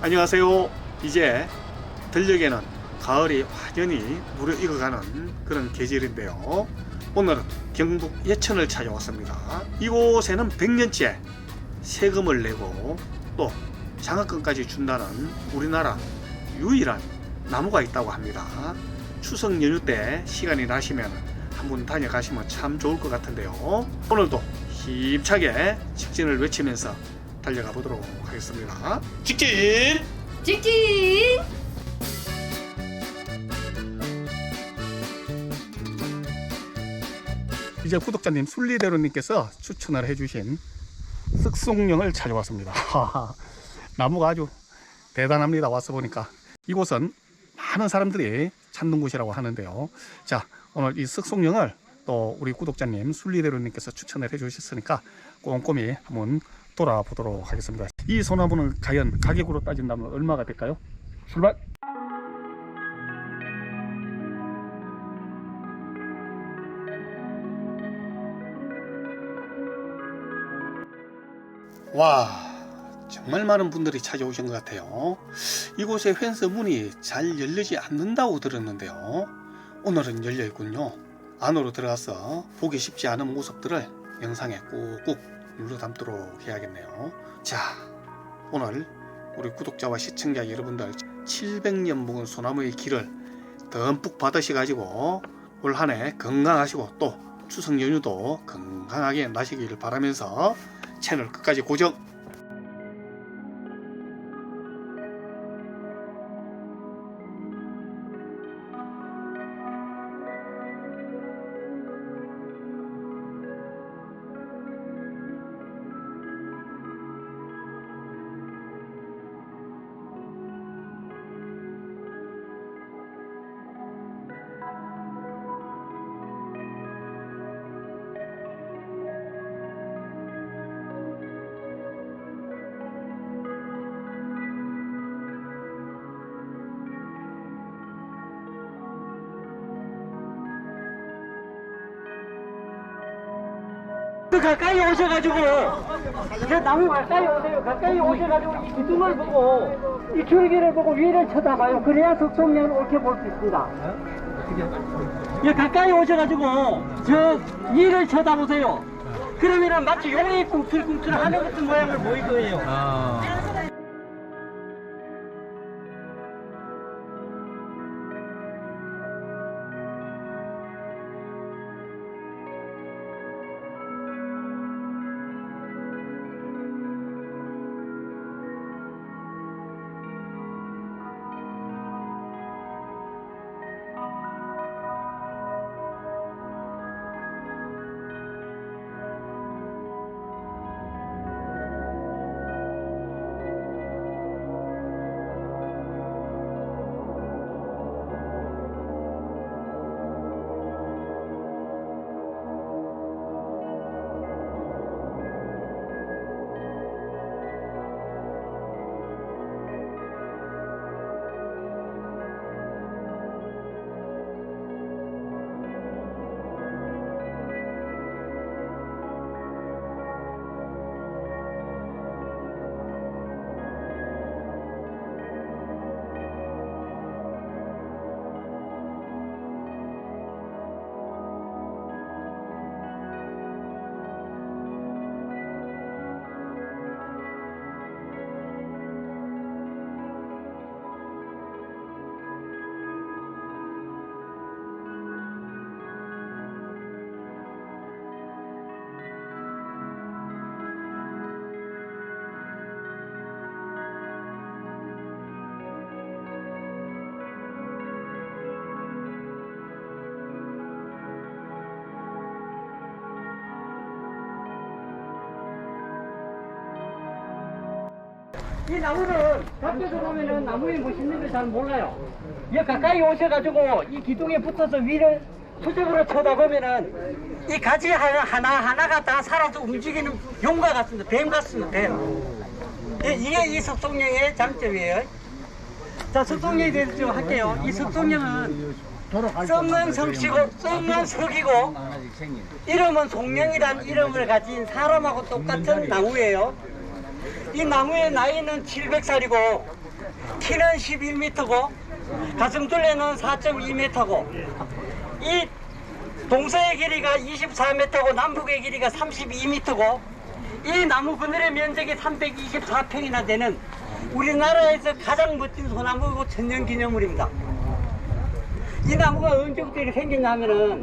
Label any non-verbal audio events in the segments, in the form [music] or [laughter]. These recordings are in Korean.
안녕하세요. 이제 들녘에는 가을이 완전히 무르익어가는 그런 계절인데요. 오늘은 경북 예천을 찾아왔습니다. 이곳에는 100년째 세금을 내고 또 장학금까지 준다는 우리나라 유일한 나무가 있다고 합니다. 추석 연휴 때 시간이 나시면 한번 다녀가시면 참 좋을 것 같은데요. 오늘도 힘차게 직진을 외치면서 달려가 보도록 하겠습니다. 직진! 직진! 이제 구독자님 순리대로님께서 추천을 해주신 쓱송령을 찾아왔습니다. 나무가 아주 대단합니다. 와서 보니까 이곳은 많은 사람들이 찾는 곳이라고 하는데요. 자, 오늘 이 쓱송령을 또 우리 구독자님 순리대로님께서 추천을 해주셨으니까 꼼꼼히 한번 돌아보도록 하겠습니다. 이 소나무는 과연 가격으로 따진다면 얼마가 될까요? 출발! 와 정말 많은 분들이 찾아오신 것 같아요 이곳에 펜스 문이 잘 열리지 않는다고 들었는데요 오늘은 열려 있군요 안으로 들어가서 보기 쉽지 않은 모습들을 영상에 꾹꾹 눌러 담도록 해야겠네요 자 오늘 우리 구독자와 시청자 여러분들 700년 묵은 소나무의 길을 듬뿍 받으셔가지고 올 한 해 건강하시고 또 추석 연휴도 건강하게 나시기를 바라면서 채널 끝까지 고정. 그 가까이 오셔가지고 저 나무 가까이 오세요. 가까이 오셔가지고 이 기둥을 보고 이 줄기를 보고 위를 쳐다봐요. 그래야 석송령을 옳게 볼 수 있습니다. 예, 가까이 오셔가지고 저 위를 쳐다보세요. 그러면은 마치 용이 꿈틀꿈틀 하는 같은 모양을 보일 거예요. 이 나무는 밖에서 보면은 나무에 걸잘 몰라요. 이 가까이 오셔가지고 이 기둥에 붙어서 위를 수직으로 쳐다보면은 이 가지 하나, 하나 하나가 다 살아서 움직이는 용과 같습니다. 뱀 같습니다. 뱀. 이- 이게 이 석동령의 장점이에요. 자, 석동령에 대해서 좀 할게요. 이 석동령은 썩는 성씨고 썩는 석이고 이름은 송령이란 이름을 가진 사람하고 똑같은 나무예요. 이 나무의 나이는 700살이고 키는 11m고 가슴둘레는 4.2m고 이 동서의 길이가 24m고 남북의 길이가 32m고 이 나무 그늘의 면적이 324평이나 되는 우리나라에서 가장 멋진 소나무고 천년기념물입니다. 이 나무가 언제부터 이렇게 생겼냐면은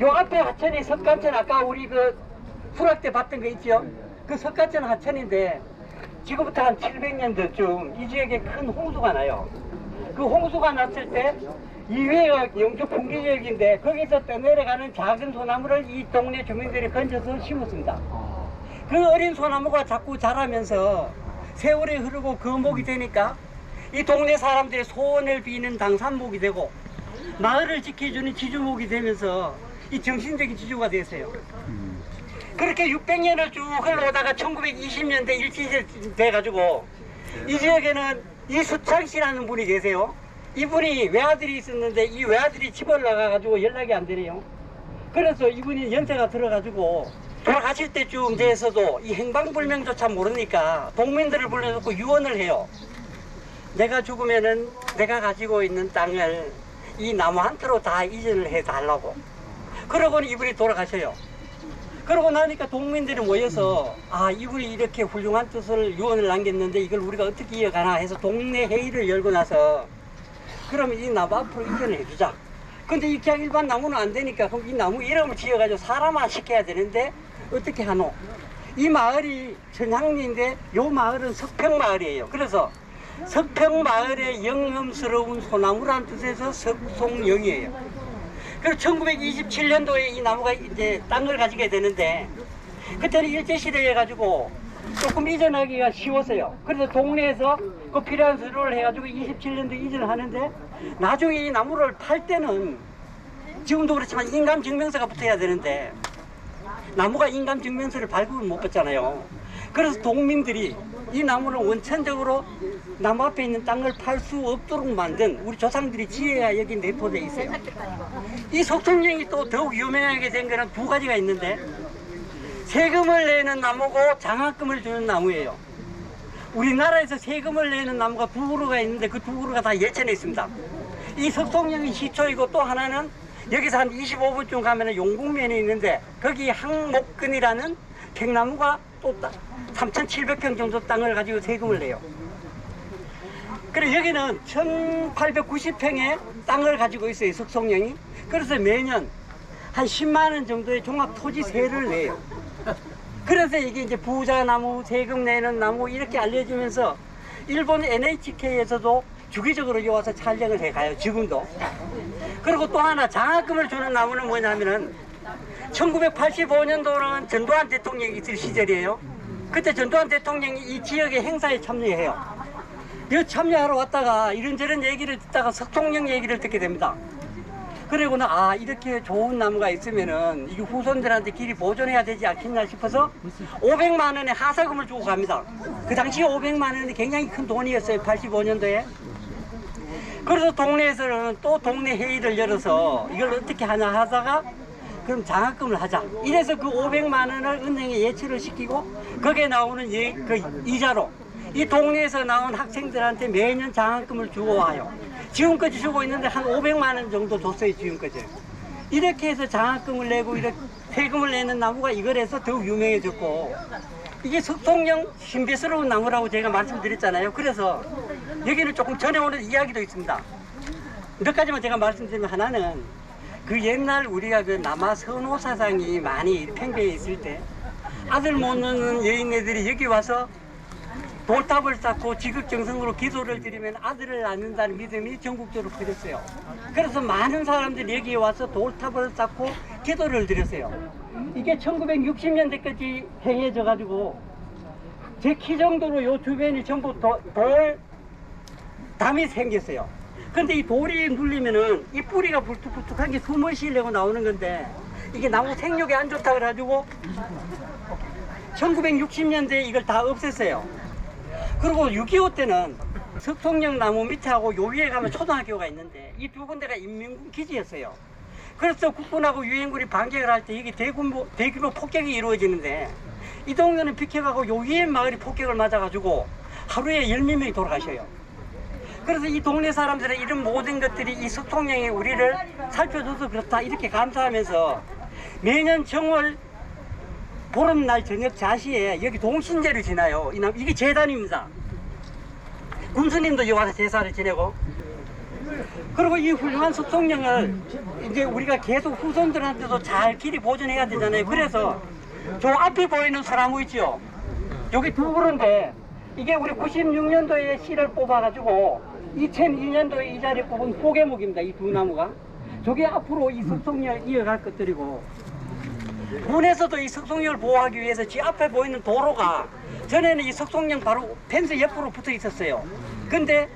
요 앞에 하천이 석가천 아까 우리 그 수락 때 봤던 거 있죠? 그 석가천 하천인데 지금부터 한 700년 전쯤 이 지역에 큰 홍수가 나요. 그 홍수가 났을 때 이회가 영주 풍기지역인데 거기서 떠내려가는 작은 소나무를 이 동네 주민들이 건져서 심었습니다. 그 어린 소나무가 자꾸 자라면서 세월이 흐르고 거목이 되니까 이 동네 사람들의 소원을 비는 당산목이 되고 마을을 지켜주는 지주목이 되면서 이 정신적인 지주가 됐어요. 그렇게 600년을 쭉 흘러오다가 1920년대 일치제 돼가지고 이 지역에는 이수창 씨라는 분이 계세요. 이분이 외아들이 있었는데 이 외아들이 집을 나가가지고 연락이 안 되네요. 그래서 이분이 연세가 들어가지고 돌아가실 때쯤 돼서도 이 행방불명조차 모르니까 동민들을 불러놓고 유언을 해요. 내가 죽으면은 내가 가지고 있는 땅을 이 나무 한 트로 다 이전을 해 달라고. 그러고는 이분이 돌아가셔요. 그러고 나니까 동민들이 모여서 아 이분이 이렇게 훌륭한 뜻을 유언을 남겼는데 이걸 우리가 어떻게 이어가나 해서 동네 회의를 열고 나서 그러면 이 나무 앞으로 이전을 해주자. 근데 이 그냥 일반 나무는 안 되니까 그럼 이 나무 이름을 지어가지고 사람화 시켜야 되는데 어떻게 하노? 이 마을이 천향리인데 요 마을은 석평마을이에요. 그래서 석평마을의 영험스러운 소나무란 뜻에서 석송영이에요. 그리고 1927년도에 이 나무가 이제 땅을 가지게 되는데 그때는 일제시대에 가지고 조금 이전하기가 쉬웠어요. 그래서 동네에서 그 필요한 서류를 해가지고 27년도 이전을 하는데 나중에 이 나무를 팔 때는 지금도 그렇지만 인감 증명서가 붙어야 되는데 나무가 인감 증명서를 발급을 못 받잖아요. 그래서 동민들이 이 나무를 원천적으로 나무 앞에 있는 땅을 팔 수 없도록 만든 우리 조상들이 지혜가 여기 내포되어 있어요. 이 속성령이 또 더욱 유명하게 된 거는 두 가지가 있는데 세금을 내는 나무고 장학금을 주는 나무예요. 우리나라에서 세금을 내는 나무가 두 그루가 있는데 그 두 그루가 다 예천에 있습니다. 이 석송령이 시초이고 또 하나는 여기서 한 25분쯤 가면 용궁면에 있는데 거기 항목근이라는 백나무가 또 3,700평 정도 땅을 가지고 세금을 내요. 그래 여기는 1,890평의 땅을 가지고 있어요 석송령이. 그래서 매년 한 10만 원 정도의 종합 토지세를 내요. 그래서 이게 이제 부자 나무, 세금 내는 나무 이렇게 알려지면서 일본 NHK에서도 주기적으로 여기 와서 촬영을 해 가요. 지금도. 그리고 또 하나 장학금을 주는 나무는 뭐냐면은 1985년도는 전두환 대통령이 있을 시절이에요. 그때 전두환 대통령이 이 지역의 행사에 참여해요. 여기 참여하러 왔다가 이런저런 얘기를 듣다가 석통령 얘기를 듣게 됩니다. 그리고는 아 이렇게 좋은 나무가 있으면은 이게 후손들한테 길이 보존해야 되지 않겠나 싶어서 500만 원의 하사금을 주고 갑니다. 그 당시 500만 원이 굉장히 큰 돈이었어요. 85년도에. 그래서 동네에서는 또 동네 회의를 열어서 이걸 어떻게 하냐 하다가 그럼 장학금을 하자. 이래서 그 500만 원을 은행에 예치를 시키고 거기에 나오는 예, 그 이자로 이 동네에서 나온 학생들한테 매년 장학금을 주고 와요. 지금까지 주고 있는데 한 500만 원 정도 줬어요, 지금까지. 이렇게 해서 장학금을 내고 이렇게 세금을 내는 나무가 이걸 해서 더욱 유명해졌고 이게 석통령 신비스러운 나무라고 제가 말씀드렸잖아요. 그래서 여기는 조금 전해오는 이야기도 있습니다. 몇 가지만 제가 말씀드리면 하나는 그 옛날 우리가 그 남아 선호 사상이 많이 팽배해 있을 때 아들 못 낳는 여인네들이 여기 와서 돌탑을 쌓고 지극정성으로 기도를 드리면 아들을 낳는다는 믿음이 전국적으로 퍼졌어요. 그래서 많은 사람들이 여기 와서 돌탑을 쌓고 기도를 드렸어요. 이게 1960년대까지 행해져 가지고 제 키 정도로 요 주변이 전부 도- 돌 담이 생겼어요. 근데 이 돌이 눌리면은 이 뿌리가 불뚝불뚝한 게 숨을 쉬려고 나오는 건데 이게 나무 생육에 안 좋다 그래가지고 1960년대에 이걸 다 없앴어요. 그리고 6.25 때는 석통령 나무 밑에하고 요 위에 가면 초등학교가 있는데 이 두 군데가 인민군 기지였어요. 그래서 국군하고 유엔군이 반격을 할때 여기 대규모, 대규모 폭격이 이루어지는데 이 동네는 비켜가고 요 위에 마을이 폭격을 맞아가지고 하루에 열몇 명이 돌아가셔요. 그래서 이 동네 사람들은 이런 모든 것들이 이 석통령이 우리를 살펴줘서 그렇다 이렇게 감사하면서 매년 정월 보름날 저녁 자시에 여기 동신제를 지나요. 이게 재단입니다. 군수님도 여기 와서 제사를 지내고 그리고 이 훌륭한 석통령을 이제 우리가 계속 후손들한테도 잘 길이 보존해야 되잖아요. 그래서 저 앞에 보이는 소나무 있죠. 여기 두 그루인데 이게 우리 96년도에 씨를 뽑아가지고 2002년도에 이 자리에 뽑은 포개목입니다. 이 두 나무가. 저게 앞으로 이 석송령을 이어갈 것들이고 군에서도 이 석송령을 보호하기 위해서 지 앞에 보이는 도로가 전에는 이 석송령 바로 펜스 옆으로 붙어 있었어요. 근데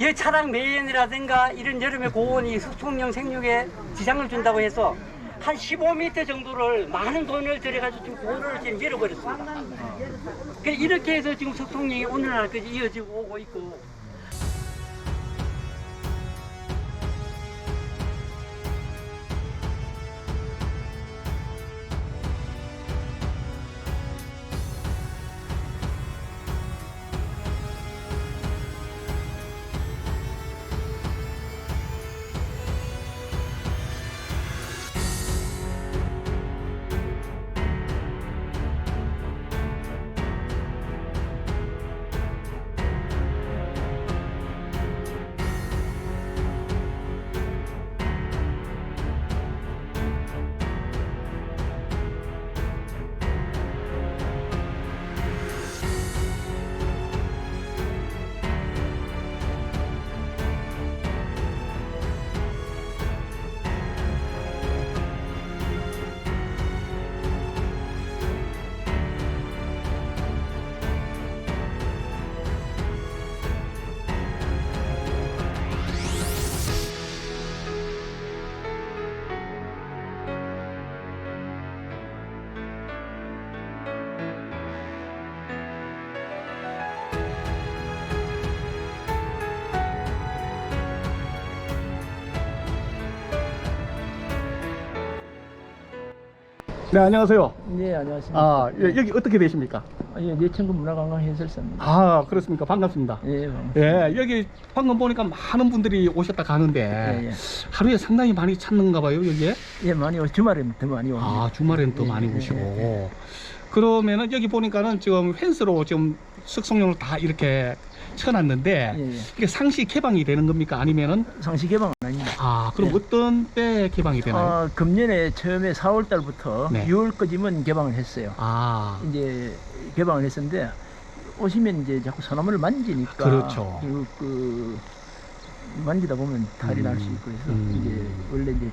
이 차량 매연이라든가 이런 여름에 고온이 석송령 생육에 지장을 준다고 해서 한 15m 정도를 많은 돈을 들여가지고 지금 도로를 지금 밀어버렸습니다. 그 이렇게 해서 지금 석송령이 오늘날까지 이어지고 오고 있고 네, 안녕하세요. 네, 안녕하십니까. 아, 예, 여기 어떻게 되십니까? 아, 예, 내천구 문화관광 해설사입니다. 아, 그렇습니까? 반갑습니다. 예, 반갑습니다. 예, 여기 방금 보니까 많은 분들이 오셨다 가는데 예, 예. 하루에 상당히 많이 찾는가 봐요, 여기에? 예, 많이 오, 주말에는 더 많이 옵니다. 아, 주말엔 더 예, 많이 예, 오시고. 예, 그러면은 여기 보니까는 지금 펜스로 지금 숙성용을 다 이렇게 쳐놨는데 예, 예. 이게 상시 개방이 되는 겁니까? 아니면은 상시 개방은 아닙니다. 아, 그럼 예. 어떤 때 개방이 되나요? 아, 금년에 처음에 4월 달부터 네. 6월까지만 개방을 했어요. 아, 이제 개방을 했었는데 오시면 이제 자꾸 소나무를 만지니까 그렇죠. 그, 그 만지다 보면 탈이 음, 날수 있고 해서 음. 이제 원래 이제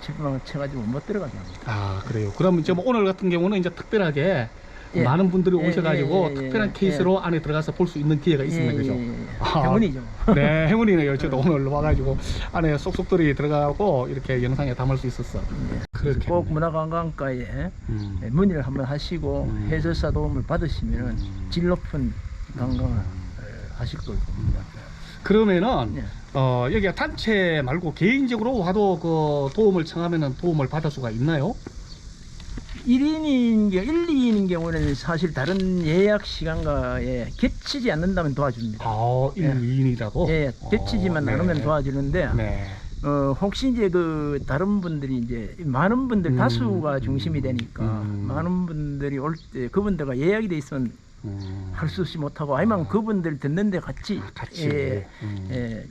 지방을 쳐가지고 못 들어가게 합니다. 아, 그래요. 그러면 지금 오늘 같은 경우는 이제 특별하게 예. 많은 분들이 예, 오셔가지고 예, 예, 특별한 예. 케이스로 안에 들어가서 볼 수 있는 기회가 있습니다. 예, 그죠? 예, 예. 아. 행운이죠. 네, 행운이네요. 저도 오늘 와가지고 안에 쏙쏙들이 들어가고 이렇게 영상에 담을 수 있었어. 예. 그렇게. 꼭 문화관광과에 음. 예, 문의를 한번 하시고 음. 해설사 도움을 받으시면 음. 질 높은 관광을 에, 하실 걸 겁니다. 그러면은 예. 어, 여기 단체 말고 개인적으로 와도 그 도움을 청하면은 도움을 받을 수가 있나요? 1인인 경우, 1, 2인인 경우는 사실 다른 예약 시간과에 겹치지 않는다면 도와줍니다. 아, 1, 예. 2인이라고? 예, 겹치지만 어, 않으면 네. 도와주는데 네. 어, 혹시 이제 그 다른 분들이 이제 많은 분들 음. 다수가 중심이 되니까 음. 많은 분들이 올 때 그분들과 예약이 돼 있으면 음. 할수 없이 못하고 아니면 그분들 듣는데 같이 아, 같이. 예, 음. 예,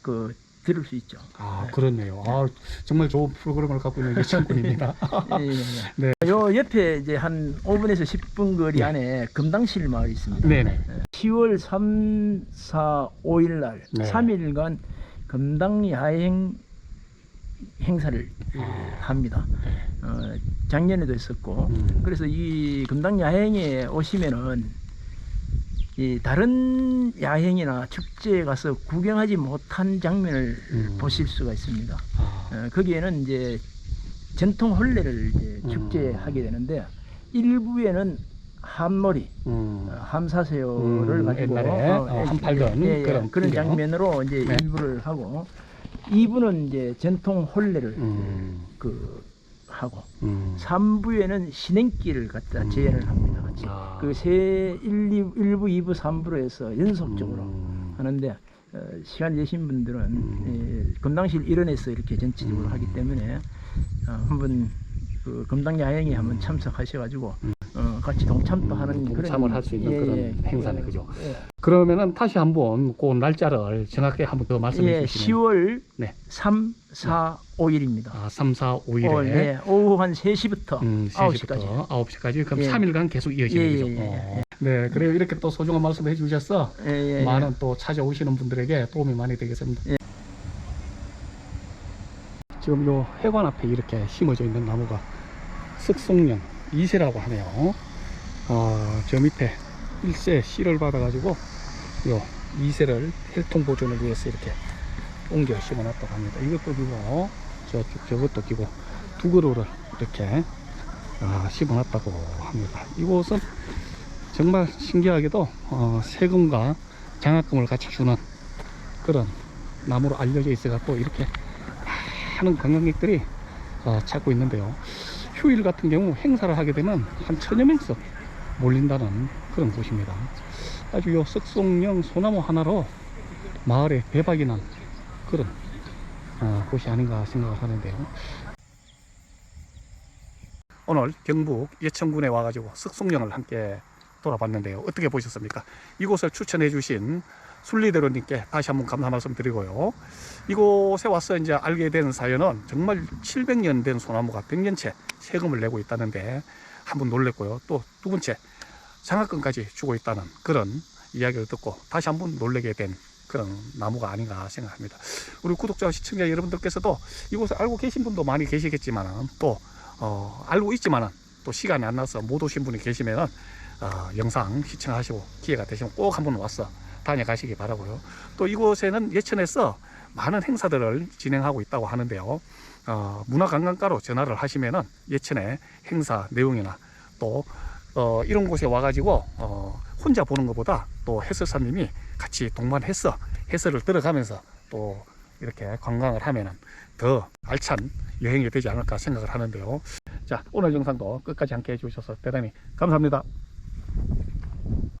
그 들을 수 있죠. 아, 그렇네요. 아, 정말 좋은 프로그램을 갖고 있는 예천군입니다. [laughs] 예, 예, 예. 네. 요 옆에 이제 한 5분에서 10분 거리 안에 금당실 마을이 있습니다. 네네. 10월 3, 4, 5일 날 네. 3일간 금당 야행 행사를 아. 합니다. 어, 작년에도 했었고 음. 그래서 이 금당 야행에 오시면은 이 다른 야행이나 축제에 가서 구경하지 못한 장면을 음. 보실 수가 있습니다. 아, 어, 거기에는 이제 전통 혼례를 이제 음. 축제하게 되는데 일부에는 함놀이, 음. 어, 함사새우를 음, 가지고 옛날에, 어, 함 팔던 예, 예, 그런 그런. 장면으로 이제 네. 일부를 하고 이부는 이제 전통 혼례를 음. 그 하고 음. 3부에는 신행길을 갖다 재현을 합니다. 같이. 아. 그세 1, 2, 1부, 2부, 3부로 해서 연속적으로 음. 하는데 어, 시간 되신 분들은 음. 예, 금당실 일원에서 이렇게 전체적으로 하기 때문에 어, 한번 그 금당 야행에 한번 참석하셔가지고 어, 같이 동참도 하는 동참을 할 수 있는 예, 그런 예, 행사네, 예, 그죠? 예. 그러면은 다시 한번 그 날짜를 정확하게 한번 더 말씀해 예, 주시면 10월 네. 3, 4, 5일입니다. 아, 3, 4, 5일에 오, 예, 오후 한 3시부터 음, 9시까지. 3시부터 9시까지 그럼 예. 3일간 계속 이어지는 예, 거죠. 예, 예, 어. 네, 그래요. 이렇게 또 소중한 말씀 해주셔서 예, 예, 예. 많은 또 찾아오시는 분들에게 도움이 많이 되겠습니다. 예. 지금 요 해관 앞에 이렇게 심어져 있는 나무가 쓱송령 이세라고 하네요. 어, 저 밑에 일세 씨를 받아 가지고 요 이세를 혈통 보존을 위해서 이렇게 옮겨 심어 놨다고 합니다. 이것도 끼고 저쪽 저것도 끼고 두 그루를 이렇게 아, 심어 놨다고 합니다. 이곳은 정말 신기하게도 어, 세금과 장학금을 같이 주는 그런 나무로 알려져 있어 갖고 이렇게 많은 관광객들이 어, 찾고 있는데요. 휴일 같은 경우 행사를 하게 되면 한 천여 명씩 몰린다는 그런 곳입니다. 아주 요 석송령 소나무 하나로 마을에 대박이 난 그런 어, 곳이 아닌가 생각을 하는데요. 오늘 경북 예천군에 와가지고 석송령을 함께 돌아봤는데요. 어떻게 보셨습니까? 이곳을 추천해 주신 순리대로님께 다시 한번 감사 말씀 드리고요. 이곳에 와서 이제 알게 된 사연은 정말 700년 된 소나무가 100년째 세금을 내고 있다는데 한 번 놀랬고요. 또 두 번째 장학금까지 주고 있다는 그런 이야기를 듣고 다시 한 번 놀래게 된 그런 나무가 아닌가 생각합니다. 우리 구독자 시청자 여러분들께서도 이곳을 알고 계신 분도 많이 계시겠지만 또 어, 알고 있지만은 또 시간이 안 나서 못 오신 분이 계시면은 어, 영상 시청하시고 기회가 되시면 꼭 한번 와서 다녀가시기 바라고요. 또 이곳에는 예천에서 많은 행사들을 진행하고 있다고 하는데요. 어, 문화관광가로 전화를 하시면은 예천의 행사 내용이나 또 어, 이런 곳에 와가지고 어, 혼자 보는 것보다 또 해설사님이 같이 동반해서 해설을 들어가면서 또 이렇게 관광을 하면은 더 알찬 여행이 되지 않을까 생각을 하는데요. 자, 오늘 영상도 끝까지 함께 해주셔서 대단히 감사합니다.